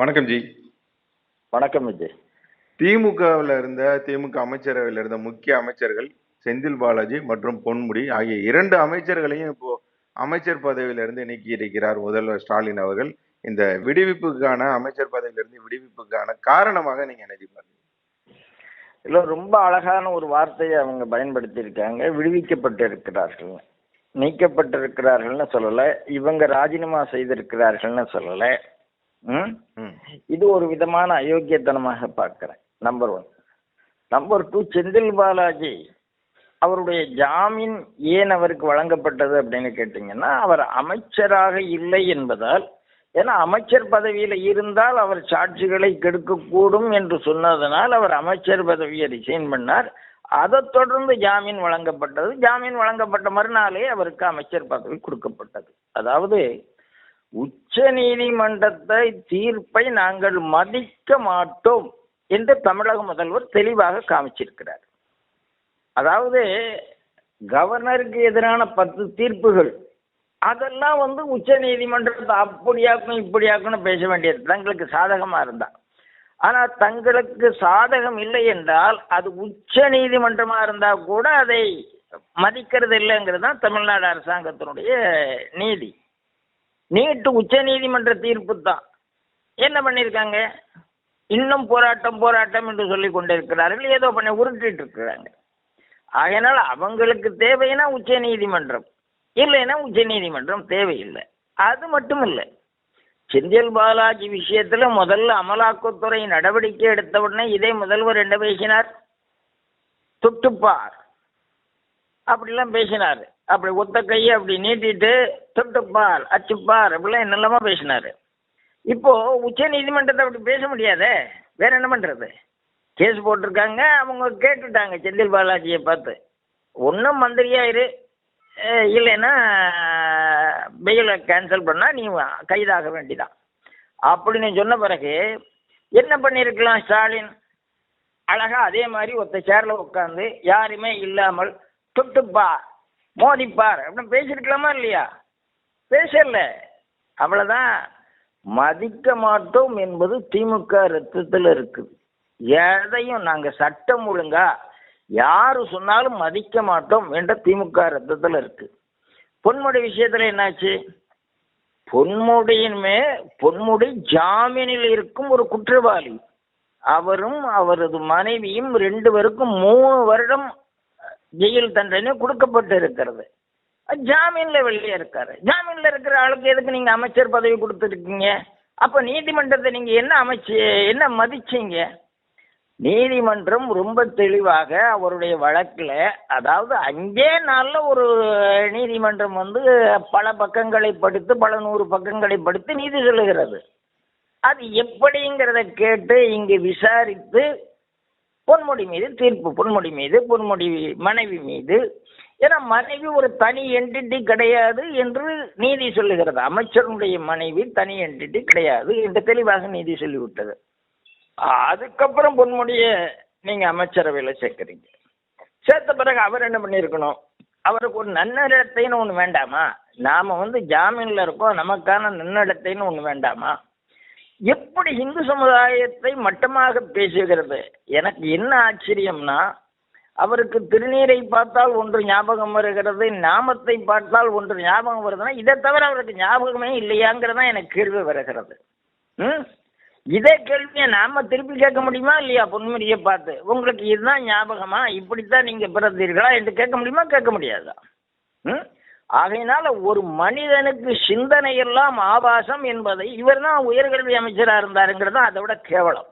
வணக்கம் ஜி. வணக்கம் விஜய். திமுகவில் இருந்த திமுக அமைச்சரவையில் இருந்த முக்கிய அமைச்சர்கள் செந்தில் பாலாஜி மற்றும் பொன்முடி ஆகிய இரண்டு அமைச்சர்களையும் இப்போ அமைச்சர் பதவியிலிருந்து நீக்கி இருக்கிறார் முதல்வர் ஸ்டாலின் அவர்கள். இந்த விடுவிப்புக்கான அமைச்சர் பதவியிலிருந்து விடுவிப்புக்கான காரணமாக நீங்க நினைப்பாங்க இல்லை ரொம்ப அழகான ஒரு வார்த்தையை அவங்க பயன்படுத்தியிருக்காங்க. விடுவிக்கப்பட்டிருக்கிறார்கள். நீக்கப்பட்டிருக்கிறார்கள்னு சொல்லலை. இவங்க ராஜினாமா செய்திருக்கிறார்கள்னு சொல்லலை. இது ஒரு விதமான அயோக்கியத்தனமாக பார்க்கிறேன். Number one number two Senthil Balaji அவருடைய ஜாமீன் ஏன் அவருக்கு வழங்கப்பட்டது அப்படின்னு கேட்டிங்கன்னா அவர் அமைச்சராக இல்லை என்பதால் ஏன்னா அமைச்சர் பதவியில் இருந்தால் அவர் சாட்சிகளை கெடுக்கக்கூடும் என்று சொன்னதனால் அவர் அமைச்சர் பதவியை ரிசைன் பண்ணார். அதைத் தொடர்ந்து ஜாமீன் வழங்கப்பட்டது. ஜாமீன் வழங்கப்பட்ட மறுநாளே அவருக்கு அமைச்சர் பதவி கொடுக்கப்பட்டது. அதாவது உச்ச நீதிமன்றத்தை தீர்ப்பை நாங்கள் மதிக்க மாட்டோம் என்று தமிழக முதல்வர் தெளிவாக காமிச்சிருக்கிறார். அதாவது கவர்னருக்கு எதிரான பத்து தீர்ப்புகள் அதெல்லாம் வந்து உச்ச நீதிமன்றத்தை அப்படியாக்கும் இப்படியாக்கும்னு பேச வேண்டியது. தங்களுக்கு சாதகமாக இருந்தா. ஆனால் தங்களுக்கு சாதகம் இல்லை என்றால் அது உச்ச நீதிமன்றமாக இருந்தால் கூட அதை மதிக்கிறது இல்லைங்கிறது தான் தமிழ்நாடு அரசாங்கத்தினுடைய நீதி. நீட்டு உச்ச நீதிமன்ற தீர்ப்பு தான். என்ன பண்ணியிருக்காங்க இன்னும் போராட்டம் போராட்டம் என்று சொல்லி கொண்டிருக்கிறார்கள். ஏதோ பண்ணி உருட்டிட்டு இருக்கிறாங்க. அதனால் அவங்களுக்கு தேவைன்னா உச்ச நீதிமன்றம். இல்லைன்னா உச்ச நீதிமன்றம் தேவையில்லை. அது மட்டும் இல்லை செந்தில் பாலாஜி விஷயத்தில் முதல்ல அமலாக்கத்துறை நடவடிக்கை எடுத்த உடனே இதே முதல்வர் என்ன பேசினார்? தொட்டுப்பார். அப்படிலாம் பேசினார். அப்படி ஒத்த கையை அப்படி நீட்டிட்டு தொட்டுப்பார் அச்சுப்பார் அப்படிலாம் என்னெல்லாமா பேசினார். இப்போ உச்ச நீதிமன்றத்தை அப்படி பேச முடியாதே? வேற என்ன பண்றது? கேஸ் போட்டிருக்காங்க அவங்க கேட்டுட்டாங்க செந்தில் பாலாஜியை பார்த்து. ஒன்றும் மந்திரியாயிரு இல்லைன்னா பெயிலை கேன்சல் பண்ணால் நீ கைதாக வேண்டிதான். அப்படின்னு சொன்ன பிறகு என்ன பண்ணியிருக்கலாம் ஸ்டாலின்? அழகா அதே மாதிரி ஒருத்த சேரில் உட்காந்து யாருமே இல்லாமல் தொட்டுப்பா மோதிப்பார். அப்படின்னு பேசியிருக்கலாமா இல்லையா? பேசல. அவ்வளவுதான். மதிக்க மாட்டோம் என்பது திமுக ரத்தத்தில் இருக்குது. எதையும் நாங்கள் சட்டம் ஒழுங்கா யாரு சொன்னாலும் மதிக்க மாட்டோம் என்ற திமுக ரத்தத்தில் இருக்கு. பொன்முடி விஷயத்தில் என்னாச்சு? பொன்முடியின்மே பொன்முடி ஜாமீனில் இருக்கும் ஒரு குற்றவாளி. அவரும் அவரது மனைவியும் ரெண்டு பேருக்கும் மூணு வருடம் ஜெயில் தண்டனை கொடுக்கப்பட்டு இருக்கிறது ஜாமீன்ல வெளியே இருக்காரு. ஜாமீன்ல இருக்கிற ஆளுக்கு எதுக்கு நீங்க அமைச்சர் பதவி கொடுத்துருக்கீங்க? அப்ப நீதிமன்றத்தை நீங்க என்ன அமைச்சு என்ன மதிச்சீங்க? நீதிமன்றம் ரொம்ப தெளிவாக அவருடைய வழக்கில் அதாவது அஞ்சே நாளில் ஒரு நீதிமன்றம் வந்து பல பக்கங்களை படித்து பல நூறு பக்கங்களை படித்து நீதி சொல்லுகிறது. அது எப்படிங்கிறத கேட்டு இங்கு விசாரித்து பொன்முடி மீது தீர்ப்பு பொன்முடி மீது பொன்முடி மனைவி மீது. ஏன்னா மனைவி ஒரு தனி என்டிட்டி கிடையாது என்று நீதி சொல்லுகிறது. அமைச்சருடைய மனைவி தனி என்டிட்டி கிடையாது என்று தெளிவாக நீதி சொல்லிவிட்டது. அதுக்கப்புறம் பொன்முடிய நீங்க அமைச்சரவையில் சேர்க்குறீங்க. சேர்த்த பிறகு அவர் என்ன பண்ணியிருக்கணும்? அவருக்கு ஒரு நன்னடத்தைன்னு ஒன்று வேண்டாமா? நாம வந்து ஜாமீனில் இருக்கோம் நமக்கான நன்னடத்தைன்னு ஒன்று வேண்டாமா? எப்படி இந்து சமுதாயத்தை மட்டமாக பேசுகிறது? எனக்கு என்ன ஆச்சரியம்னா அவருக்கு திருநீரை பார்த்தால் ஒன்று ஞாபகம் வருகிறது நாமத்தை பார்த்தால் ஒன்று ஞாபகம் வருதுன்னா இதை தவிர அவருக்கு ஞாபகமே இல்லையாங்கிறதா எனக்கு கேள்வி வருகிறது. ம்? இதே கேள்வியை நாம திருப்பி கேட்க முடியுமா இல்லையா? பொன்முடியை பார்த்து. உங்களுக்கு இதுதான் ஞாபகமா? இப்படித்தான் நீங்க பிறந்தீர்களா என்று கேட்க முடியுமா? கேட்க முடியாதா? ம்? ஆகையினால ஒரு மனிதனுக்கு சிந்தனை எல்லாம் ஆபாசம் என்பதை இவர் தான் உயர்கல்வி அமைச்சராக இருந்தாருங்கிறது அதை விட கேவலம்.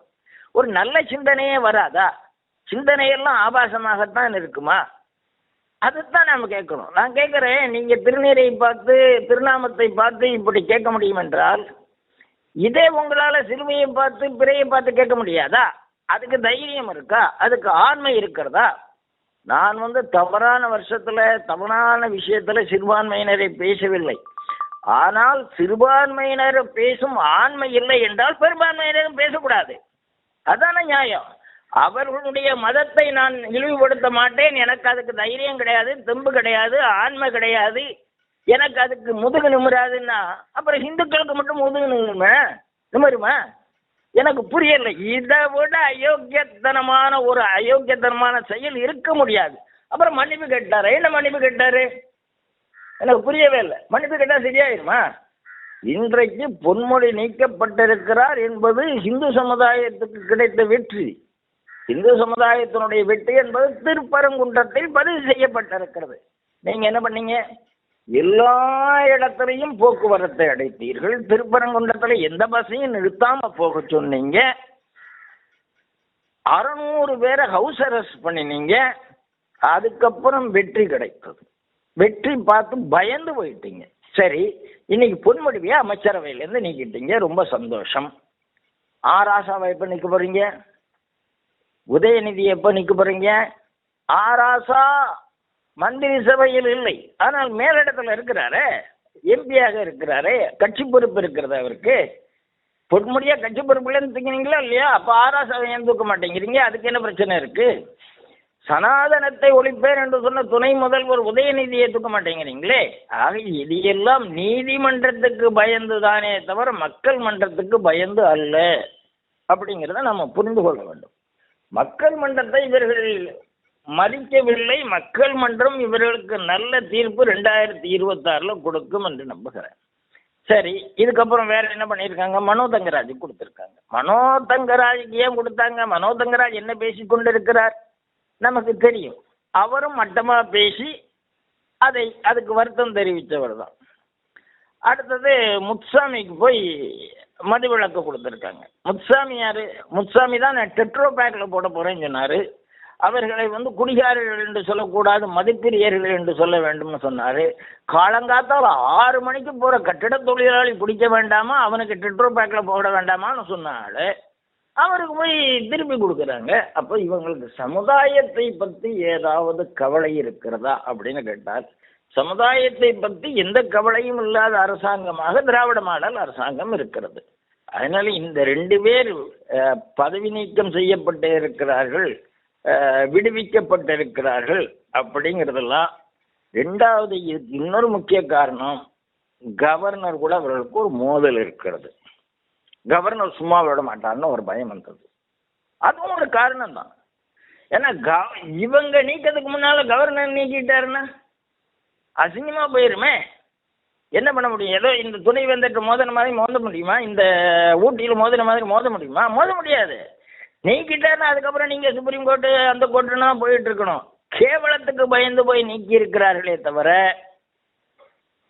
ஒரு நல்ல சிந்தனையே வராதா? சிந்தனையெல்லாம் ஆபாசமாகத்தான் இருக்குமா? அதுதான் நாம் கேட்கணும். நான் கேட்குறேன் நீங்க திருநீரை பார்த்து திருநாமத்தை பார்த்து இப்படி கேட்க முடியும் என்றால் இதே உங்களால் சிறுமியை பார்த்து பிறையை பார்த்து கேட்க முடியாதா? அதுக்கு தைரியம் இருக்கா? அதுக்கு ஆண்மை இருக்கிறதா? நான் வந்து தவறான வருஷத்துல தவறான விஷயத்துல சிறுபான்மையினரை பேசவில்லை. ஆனால் சிறுபான்மையினர் பேசும் ஆண்மை இல்லை என்றால் பெரும்பான்மையினரும் பேசக்கூடாது. அதான நியாயம். அவர்களுடைய மதத்தை நான் இழிவுபடுத்த மாட்டேன். எனக்கு அதுக்கு தைரியம் கிடையாது தெம்பு கிடையாது ஆண்மை கிடையாது. எனக்கு அதுக்கு முதுகு நிமிராதுன்னா அப்புறம் ஹிந்துக்களுக்கு மட்டும் முதுகு நிமிருமா? நிமிருமா? எனக்கு புரியல. இதை விட அயோக்கியத்தனமான ஒரு அயோக்கியத்தனமான செயல் இருக்க முடியாது. அப்புறம் மன்னிப்பு கேட்டாரு. என்ன மன்னிப்பு கேட்டாரு? எனக்கு புரியவே இல்லை. மன்னிப்பு கேட்டா சரியாயிருமா? இன்றைக்கு பொன்மொழி நீக்கப்பட்டிருக்கிறார் என்பது இந்து சமுதாயத்துக்கு கிடைத்த வெற்றி. இந்து சமுதாயத்தினுடைய வெற்றி என்பது திருப்பரங்குன்றத்தில் பதிவு செய்யப்பட்டிருக்கிறது. நீங்க என்ன பண்ணீங்க? எல்லா இடத்துலையும் போக்குவரத்தை அடைத்தீர்கள். திருப்பரங்குன்றத்தில் எந்த பஸ்ஸையும் நிறுத்தாம போக சொன்னீங்க. அறநூறு பேரை ஹவுஸ் அரெஸ்ட் பண்ணினீங்க. அதுக்கப்புறம் வெற்றி கிடைத்தது. வெற்றி பார்த்து பயந்து போயிட்டீங்க. சரி இன்னைக்கு பொன்முடிவையை அமைச்சரவையிலேருந்து நீக்கிட்டீங்க. ரொம்ப சந்தோஷம். ஆர் ஆசாவை எப்போ நிற்க போறீங்க? உதயநிதி எப்போ நிற்க போறீங்க? ஆர் ஆசா மந்திரி சபையில் இல்லை. ஆனால் மேலிடத்தில் இருக்கிறாரே எம்பியாக இருக்கிறாரே கட்சி பொறுப்பு இருக்கிறது அவருக்கு. பொன்முடியா கட்சி பொறுப்புலன்னு தூக்கினீங்களா இல்லையா? அப்போ ஆராசாவை ஏன் தூக்க மாட்டேங்கிறீங்க? அதுக்கு என்ன பிரச்சனை இருக்கு? சனாதனத்தை ஒழிப்பேன் என்று சொன்ன துணை முதல்வர் உதயநிதியை தூக்க மாட்டேங்கிறீங்களே? ஆக இது எல்லாம் நீதிமன்றத்துக்கு பயந்து தானே தவிர மக்கள் மன்றத்துக்கு பயந்து அல்ல. அப்படிங்கிறத நம்ம புரிந்து கொள்ள வேண்டும். மக்கள் மன்றத்தை இவர்கள் மதிக்கவில்லை மக்கள் மன்றம் இவர்களுக்கு நல்ல தீர்ப்பு ரெண்டாயிரத்தி இருபத்தாறில் கொடுக்கும் என்று நம்புகிறேன். சரி இதுக்கப்புறம் வேற என்ன பண்ணியிருக்காங்க? மனோ தங்கராஜ் கொடுத்துருக்காங்க. மனோ தங்கராஜுக்கு ஏன் கொடுத்தாங்க? மனோ தங்கராஜ் என்ன பேசி கொண்டிருக்கிறார்? நமக்கு தெரியும். அவரும் மட்டமாக பேசி அதை அதுக்கு வருத்தம் தெரிவித்தவர் தான். அடுத்தது முத்சாமிக்கு போய் மதுவிலக்கு கொடுத்துருக்காங்க. முத்சாமி யாரு? முத்சாமி தான் நான் டெட்ரோ பேக்கில் போட போகிறேன்னு சொன்னார். அவர்களை வந்து குடிகாரர்கள் என்று சொல்லக்கூடாது மதிப்பிரியர்கள் என்று சொல்ல வேண்டும்னு சொன்னார். காலங்காத்தால் ஆறு மணிக்கு போகிற கட்டிட தொழிலாளி பிடிக்க வேண்டாமா? அவனுக்கு டெட்ரோ பேக்கில் போட வேண்டாமான்னு சொன்னாள் அவருக்கு போய் திருப்பி கொடுக்குறாங்க. அப்போ இவங்களுக்கு சமுதாயத்தை பற்றி ஏதாவது கவலை இருக்கிறதா அப்படின்னு கேட்டால் சமுதாயத்தை பற்றி எந்த கவலையும் இல்லாத அரசாங்கமாக திராவிட மாடல் அரசாங்கம் இருக்கிறது. அதனால இந்த ரெண்டு பேர் பதவி நீக்கம் செய்யப்பட்டு இருக்கிறார்கள். விடுவிக்கப்பட்டிருக்கிறார்கள் அப்படிங்கிறதெல்லாம் ரெண்டாவது இதுக்கு இன்னொரு முக்கிய காரணம் கவர்னர் கூட அவர்களுக்கு ஒரு மோதல் இருக்கிறது. கவர்னர் சும்மா விட மாட்டார்னு ஒரு பயம் வந்தது. அதுவும் ஒரு காரணம் தான் ஏன்னா க- இவங்க நீக்கிறதுக்கு முன்னால கவர்னர் நீக்கிட்டாருன்னா அசிங்கமா போயிருமே. என்ன பண்ண முடியும்? ஏதோ இந்த துணை வந்துட்டு மோதின மாதிரி மோத முடியுமா? இந்த ஊட்டியில் மோதின மாதிரி மோத முடியுமா? மோத முடியாது. நீக்கிட்டாருன்னா அதுக்கப்புறம் நீங்க சுப்ரீம் கோர்ட்டு அந்த கோர்ட்டுனா போயிட்டு இருக்கணும் கேவலத்துக்கு பயந்து போய் நீக்கி இருக்கிறார்களே தவிர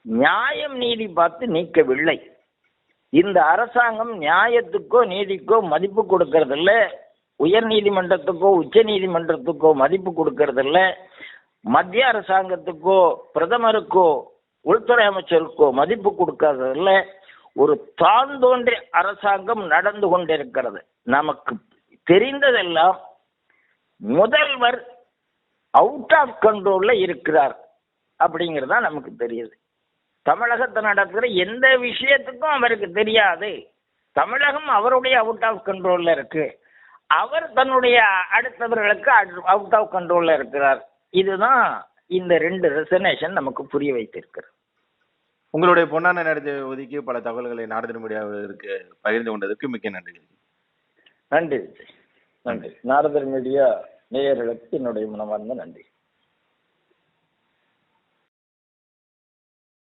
நியாயம் நீதி பார்த்து நீக்கவில்லை. இந்த அரசாங்கம் நியாயத்துக்கோ நீதிக்கோ மதிப்பு கொடுக்கறதில்ல. உயர் நீதிமன்றத்துக்கோ உச்ச நீதிமன்றத்துக்கோ மதிப்பு கொடுக்கறதில்ல. மத்திய அரசாங்கத்துக்கோ பிரதமருக்கோ உள்துறை அமைச்சருக்கோ மதிப்பு கொடுக்கறதில்ல ஒரு தாழ்ந்தோன்றிய அரசாங்கம் நடந்து கொண்டிருக்கிறது. நமக்கு தெரிந்ததெல்லாம் முதல்வர் அவுட் ஆஃப் கண்ட்ரோல்ல இருக்கிறார் அப்படிங்கிறது தான் நமக்கு தெரியுது. தமிழகத்தில் நடக்கிற எந்த விஷயத்துக்கும் அவருக்கு தெரியாது. தமிழகம் அவருடைய அவுட் ஆஃப் கண்ட்ரோல்ல இருக்கு. அவர் தன்னுடைய அடுத்தவர்களுக்கு அவுட் ஆஃப் கண்ட்ரோல்ல இருக்கிறார். இதுதான் இந்த ரெண்டு ரெசனேஷன் நமக்கு புரிய வைத்திருக்கிறது. உங்களுடைய பொன்னான நேரத்தை ஒதுக்கி பல தகவல்களை நாடுதல் மீடியாவிற்கு பகிர்ந்து கொண்டதற்கு மிக்க நன்றி நன்றி விஜய். நன்றி. நாரதர் மீடியா நேயர்களுக்கு என்னுடைய மனமார்ந்த நன்றி.